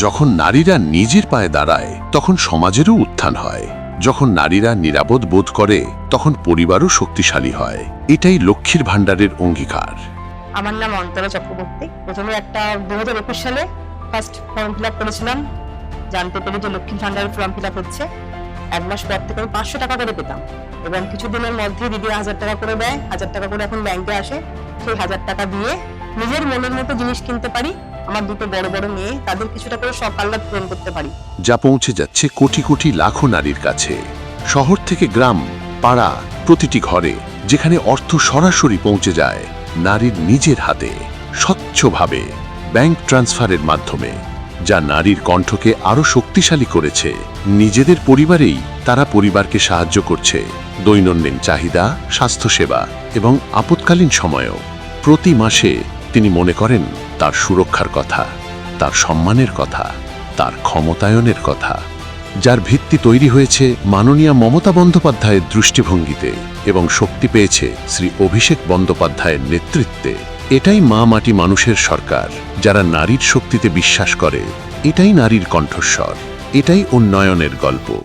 যখন নারীরা নিজের পায়ে দাঁড়ায়, তখন সমাজেরও উত্থান হয়। যখন নারীরা নিরাপদ বোধ করে, তখন পরিবারও শক্তিশালী হয়। এটাই লক্ষ্মীর ভাণ্ডারের অঙ্গীকার। আমার নাম অন্তরা চক্রবর্তী। প্রথমে একটা দু হাজার একুশ সালে ফার্স্ট ফর্ম ফিল আপ করেছিলাম। জানতে পেরে যে লক্ষ্মী ভান্ডারের ফর্ম ফিল আপ হচ্ছে, এক মাস পর থেকে আমি পাঁচশো টাকা করে পেতাম। এবং কিছুদিনের মধ্যে দিদি হাজার টাকা করে দেয়, হাজার টাকা করে এখন ব্যাংকে আসে। সেই হাজার টাকা দিয়ে নিজের মনের মতো জিনিস কিনতে পারি, আমার দুটো বড় বড় মেয়ে, তাদের কিছুটা করে সব আহ্লাদ পূরণ করতে পারি। যা পৌঁছে যাচ্ছে কোটি কোটি লাখো নারীর কাছে। শহর থেকে গ্রাম, পাড়া, প্রতিটি ঘরে, যেখানে অর্থ সরাসরি পৌঁছে যায়, নারীর নিজের হাতে, স্বচ্ছভাবে, ব্যাংক ট্রান্সফারের মাধ্যমে, যা নারীর কণ্ঠকে আরও শক্তিশালী করেছে। নিজেদের পরিবারেই তারা পরিবারকে সাহায্য করছে। দৈনন্দিন চাহিদা, স্বাস্থ্যসেবা এবং আপৎকালীন সময়েও। প্রতি মাসে তিনি মনে করেন তার সুরক্ষার কথা, তার সম্মানের কথা, তার ক্ষমতায়নের কথা, যার ভিত্তি তৈরি হয়েছে মাননীয় মমতা বন্দ্যোপাধ্যায়ের দৃষ্টিভঙ্গিতে এবং শক্তি পেয়েছে শ্রী অভিষেক বন্দ্যোপাধ্যায়ের নেতৃত্বে। এটাই মা মাটি মানুষের সরকার, যারা নারীর শক্তিতে বিশ্বাস করে, এটাই নারীর কণ্ঠস্বর, এটাই উন্নয়নের গল্প।